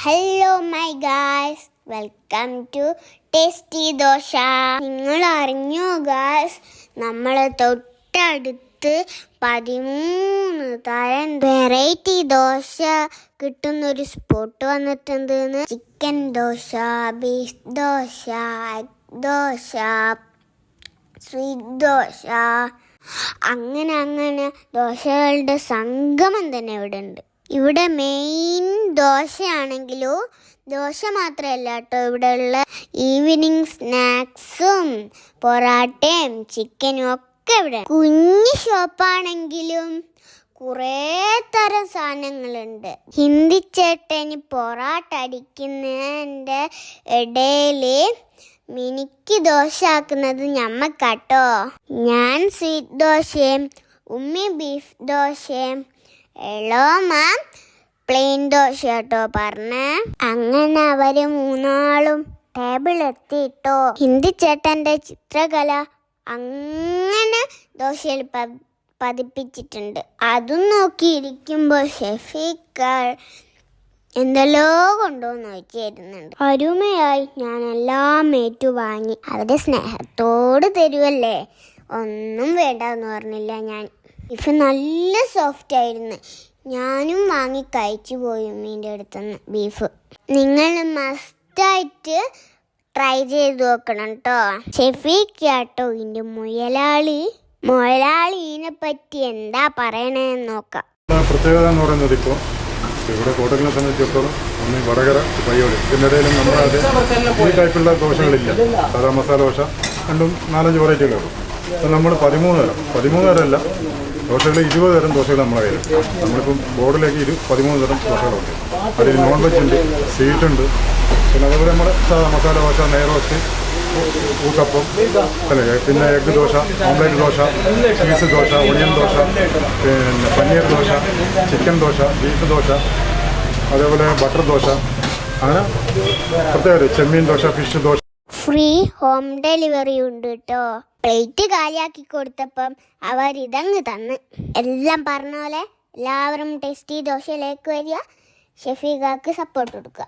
Hello my guys welcome to tasty dosa നിങ്ങൾ അറിഞ്ഞോ guys നമ്മൾ തൊട്ടടുത്ത് പതിമൂന്ന് തരം വെറൈറ്റി ദോശ കിട്ടുന്ന ഒരു സ്പോട്ട് വന്നിട്ടുണ്ട് chicken dosa beef dosa egg dosa sweet dosa. അങ്ങനെ അങ്ങനെ ദോശകളുടെ സംഗമം തന്നെ ഇവിടെ ഉണ്ട് ഇവിടെ മെയിൻ ദോശയാണെങ്കിലോ ദോശ മാത്രമല്ല കേട്ടോ ഇവിടെ ഉള്ള ഈവനിങ് സ്നാക്സും പൊറാട്ടയും ചിക്കനും ഒക്കെ ഇവിടെ. കുഞ്ഞു ഷോപ്പാണെങ്കിലും കുറേ തരം സാധനങ്ങളുണ്ട്. ഹിന്ദി ചേട്ടന് പൊറാട്ട അടിക്കുന്നതിന്റെ ഇടയിൽ മിനിക്ക് ദോശ ആക്കുന്നത് ഞമ്മക്കാട്ടോ. ഞാൻ സ്വീറ്റ് ദോശയും ഉമ്മി ബീഫ് ദോശയും എളോമ പ്ലെയിൻ ദോശ കേട്ടോ പറഞ്ഞ. അങ്ങനെ അവർ മൂന്നാളും ടേബിൾ എത്തിയിട്ടോ ഹിന്ദി ചേട്ടന്റെ ചിത്രകല അങ്ങനെ ദോശയിൽ പതിപ്പിച്ചിട്ടുണ്ട്. അതും നോക്കിയിരിക്കുമ്പോൾ ഷെഫിക്കൾ എന്തെല്ലോ കൊണ്ടുവന്ന് വെച്ചിരുന്നുണ്ട്. അരുമയായി ഞാൻ എല്ലാം ഏറ്റു വാങ്ങി. അവരുടെ സ്നേഹത്തോട് തരുമല്ലേ ഒന്നും വേണ്ട എന്ന് പറഞ്ഞില്ല ഞാൻ. ബീഫ് നല്ല സോഫ്റ്റ് ആയിരുന്നു. ഞാനും വാങ്ങി കഴിച്ചു പോയി ഉമ്മീന്റെ അടുത്തുനിന്ന് ബീഫ് നിങ്ങൾ മസ്റ്റായിട്ട് ട്രൈ ചെയ്ത് നോക്കണം കേട്ടോ ഷെഫീക്കാട്ടോ ഇതിന്റെ മുയലാളി. മുയലാളിനെ പറ്റി എന്താ പറയണേന്ന് നോക്കാം. പ്രത്യേകത എന്ന് പറയുന്നത് ഇപ്പോൾ ഇവിടെ കോട്ടകളെ സംബന്ധിച്ചിടത്തോളം ഒന്ന് വടകര പയ്യോളി ഇതിന്റെ ഇടയിലും നമ്മുടെ അത് ഈ ടൈപ്പുള്ള ദോശകളില്ല. സാധാ മസാല ദോശ രണ്ടും നാലഞ്ച് വെറൈറ്റികളേ ഉള്ളൂ അപ്പോൾ നമ്മൾ പതിമൂന്ന് തരം. പതിമൂന്ന് തരമല്ല ദോശകൾ ഇരുപത് തരം ദോശകൾ നമ്മളെ കയ്യിൽ. നമ്മളിപ്പം ബോർഡിലേക്ക് ഇരു പതിമൂന്ന് തരം ദോശകളുണ്ട് അതിൽ നോൺ വെജ് ഉണ്ട് സ്വീറ്റ് ഉണ്ട്. പിന്നെ അതുപോലെ നമ്മുടെ മസാല ദോശ നെയ്റോസ്റ്റ് ഊത്തപ്പം അല്ലേ? പിന്നെ egg dosa omelette dosa cheese dosa onion dosa പിന്നെ പനീർ ദോശ ചിക്കൻ ദോശ ബീഫ് ദോശ അതേപോലെ ബട്ടർ ദോശ. അങ്ങനെ പ്രത്യേക ചെമ്മീൻ dosa fish dosa. Free home delivery ഉണ്ട് കേട്ടോ. പ്ലേറ്റ് കാലിയാക്കി കൊടുത്തപ്പം അവർ ഇതങ്ങ് തന്ന്. എല്ലാം പറഞ്ഞ പോലെ എല്ലാവരും ടേസ്റ്റി ദോശയിലേക്ക് വരിക. ഷെഫീഖാക്ക് സപ്പോർട്ട് കൊടുക്കുക.